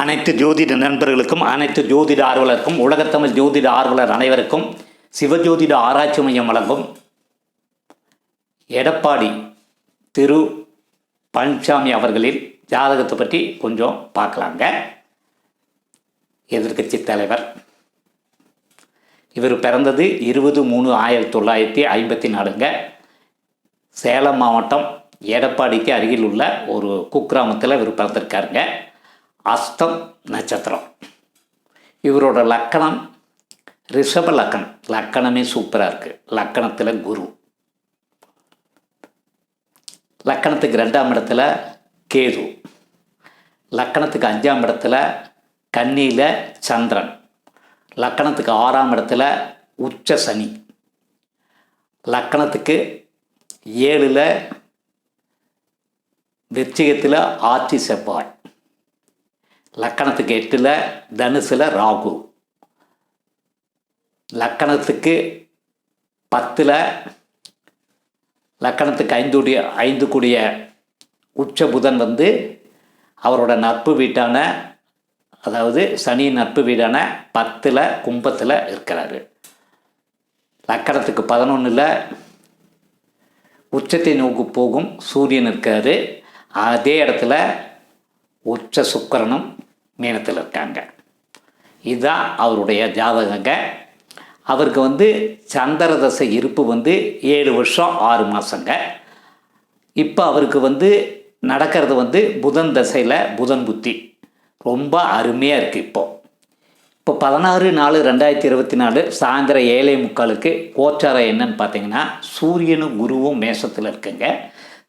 அனைத்து ஜோதிட நண்பர்களுக்கும் அனைத்து ஜோதிட ஆர்வலருக்கும் உலகத்தமிழ் ஜோதிட ஆர்வலர் அனைவருக்கும் சிவஜோதிட ஆராய்ச்சி மையம் வழங்கும் எடப்பாடி திரு பழனிசாமி அவர்களின் ஜாதகத்தை பற்றி கொஞ்சம் பார்க்கலாங்க. எதிர்க்கட்சி தலைவர். இவர் பிறந்தது இருபது மூணு ஆயிரத்தி தொள்ளாயிரத்தி ஐம்பத்தி நாலுங்க. சேலம் மாவட்டம் எடப்பாடிக்கு அருகில் உள்ள ஒரு குக்கிராமத்தில் இவர் பிறந்திருக்காருங்க. அஸ்தம் நட்சத்திரம். இவரோட லக்கணம் ரிஷப லக்கணம். லக்கணமே சூப்பராக இருக்குது லக்கணத்தில் குரு. லக்கணத்துக்கு ரெண்டாம் இடத்துல கேது. லக்கணத்துக்கு அஞ்சாம் இடத்துல கன்னியில் சந்திரன். லக்கணத்துக்கு ஆறாம் இடத்துல உச்ச சனி. லக்கணத்துக்கு ஏழில் விருச்சிகத்தில் ஆட்சி செவ்வாய். லக்கணத்துக்கு எட்டில் தனுசில் ராகு. லக்கணத்துக்கு பத்தில் லக்கணத்துக்கு ஐந்துடைய ஐந்து கூடிய உச்ச புதன் வந்து அவரோட நட்பு வீட்டான அதாவது சனி நட்பு வீடான பத்தில் கும்பத்தில் இருக்கிறாரு. லக்கணத்துக்கு பதினொன்றில் உச்சத்தை நோக்கி போகும் சூரியன் இருக்காரு. அதே இடத்துல உச்ச சுக்கரனும் மீனத்தில் இருக்காங்க. இதுதான் அவருடைய ஜாதகங்க. அவருக்கு வந்து சந்திர தசை இருப்பு வந்து ஏழு வருஷம் ஆறு மாதங்க இப்போ அவருக்கு வந்து நடக்கிறது வந்து புதன் தசையில் புதன் புத்தி. ரொம்ப அருமையாக இருக்குது இப்போது இப்போ பதினாறு நாலு ரெண்டாயிரத்தி இருபத்தி நாலு சாயந்தரம் ஏழை முக்காலுக்கு கோச்சாரம் என்னன்னு பார்த்தீங்கன்னா சூரியனும் குருவும் மேஷத்தில் இருக்குங்க.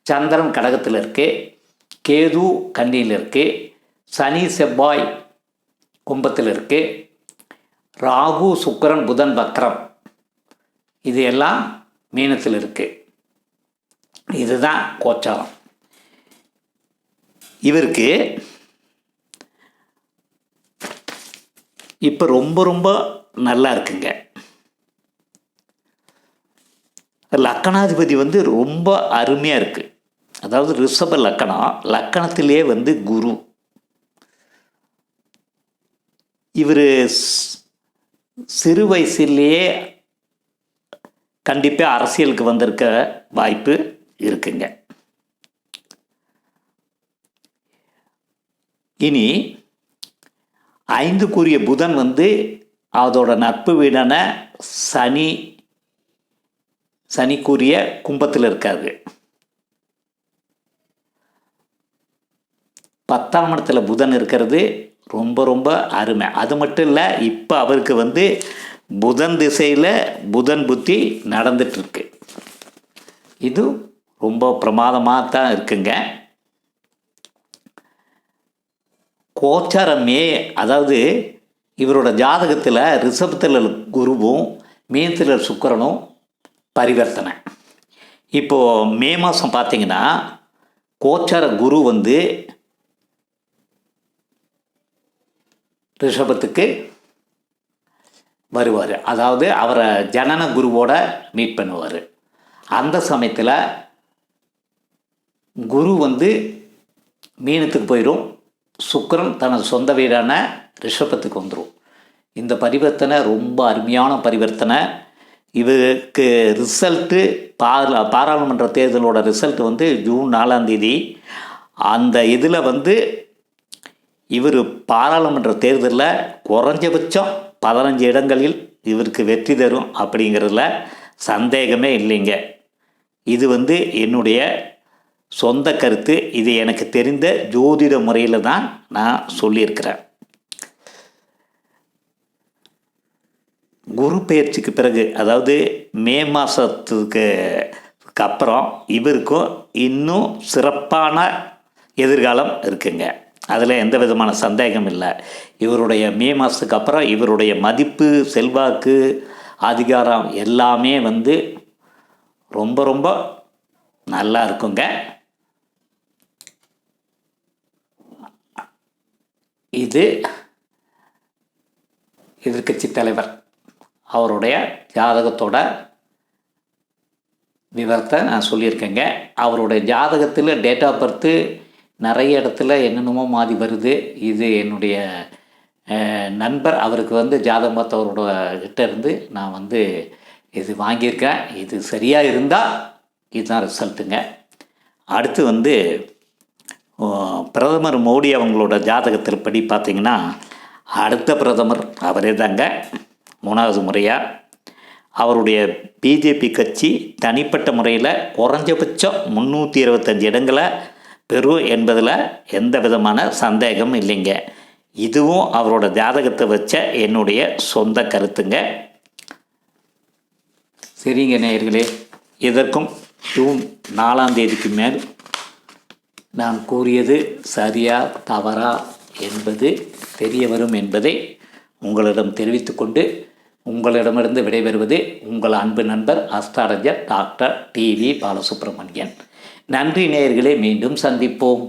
சந்திரன் கடகத்தில் இருக்குது கேது கன்னியில் இருக்குது சனி செவ்வாய் கும்பத்தில் இருக்குது ராகு சுக்கிரன் புதன் வக்ரம். இது எல்லாம் மீனத்தில் இருக்குது இதுதான் கோச்சாரம். இவருக்கு இப்போ ரொம்ப ரொம்ப நல்லா இருக்குங்க. லக்கணாதிபதி வந்து ரொம்ப அருமையாக இருக்குது அதாவது ரிஷப லக்கணம் லக்கணத்திலே வந்து குரு. இவர் சிறு வயசுலேயே கண்டிப்பாக அரசியலுக்கு வந்திருக்க வாய்ப்பு இருக்குங்க. இனி ஐந்துக்குரிய புதன் வந்து அதோட நட்பு வீடான சனி சனிக்குரிய கும்பத்தில் இருக்காது பத்தாம் இடத்துல புதன் இருக்கிறது ரொம்ப ரொம்ப அருமை. அது மட்டும் இல்லை இப்போ அவருக்கு வந்து புதன் திசையில் புதன் புத்தி நடந்துட்டுருக்கு. இது ரொம்ப பிரமாதமாக தான் இருக்குங்க. கோச்சாரமே அதாவது இவரோட ஜாதகத்தில் ரிஷபத்தில் குருவும் மீனத்தில் சுக்கரனும் பரிவர்த்தனை. இப்போது மே மாதம் பார்த்திங்கன்னா கோச்சார குரு வந்து ரிஷபத்துக்கு வருவார். அதாவது அவரை ஜனன குருவோட மீட் பண்ணுவார். அந்த சமயத்தில் குரு வந்து மீனத்துக்கு போயிடும் சுக்கரன் தனது சொந்த வீடான ரிஷபத்துக்கு வந்துடும் இந்த பரிவர்த்தனை ரொம்ப அருமையான பரிவர்த்தனை. இதுக்கு ரிசல்ட்டு பாரா பாராளுமன்ற தேர்தலோட ரிசல்ட் வந்து ஜூன் நாலாம் தேதி. அந்த இதில் வந்து இவர் பாராளுமன்ற தேர்தலில் குறைஞ்சபட்சம் பதினஞ்சு இடங்களில் இவருக்கு வெற்றி தரும் அப்படிங்கிறதுல சந்தேகமே இல்லைங்க. இது வந்து என்னுடைய சொந்த கருத்து. இது எனக்கு தெரிந்த ஜோதிட முறையில் தான் நான் சொல்லியிருக்கிறேன். குரு பயிற்சிக்கு பிறகு அதாவது மே மாதத்துக்கு அப்புறம் இவருக்கும் இன்னும் சிறப்பான எதிர்காலம் இருக்குங்க. அதில் எந்த விதமான சந்தேகம் இல்லை. இவருடைய மே மாதத்துக்கு அப்புறம் இவருடைய மதிப்பு செல்வாக்கு அதிகாரம் எல்லாமே வந்து ரொம்ப ரொம்ப நல்லா இருக்குங்க. இது எதிர்க்கட்சி தலைவர் அவருடைய ஜாதகத்தோட விவரத்தை நான் சொல்லியிருக்கேங்க. அவருடைய ஜாதகத்தில் டேட் ஆஃப் பர்த்து நிறைய இடத்துல என்னென்னமோ மாறி வருது. இது என்னுடைய நண்பர் அவருக்கு வந்து ஜாதகம் பார்த்தவரோட கிட்ட இருந்து நான் வந்து இது வாங்கியிருக்கேன். இது சரியாக இருந்தால் இதுதான் ரிசல்ட்டுங்க. அடுத்து வந்து பிரதமர் மோடி அவங்களோட ஜாதகத்திற்படி பார்த்தீங்கன்னா அடுத்த பிரதமர் அவரே தாங்க. மூணாவது முறையாக அவருடைய பிஜேபி கட்சி தனிப்பட்ட முறையில் குறைஞ்சபட்சம் முந்நூற்றி இருபத்தஞ்சி இடங்களை பெரு என்பதில் எந்த விதமான சந்தேகம் இல்லைங்க. இதுவும் அவரோட ஜாதகத்தை வச்ச என்னுடைய சொந்த கருத்துங்க. சரிங்க நேயர்களே இதற்கும் ஜூன் நாலாம் தேதிக்கு மேல் நான் கூறியது சரியா தவறா என்பது தெரிய வரும் என்பதை உங்களிடம் தெரிவித்துக்கொண்டு உங்களிடமிருந்து விடைபெறுவது உங்கள் அன்பு நண்பர் அஸ்தாரஜர் டாக்டர் டிவி பாலசுப்ரமணியன். நன்றி நேயர்களே மீண்டும் சந்திப்போம்.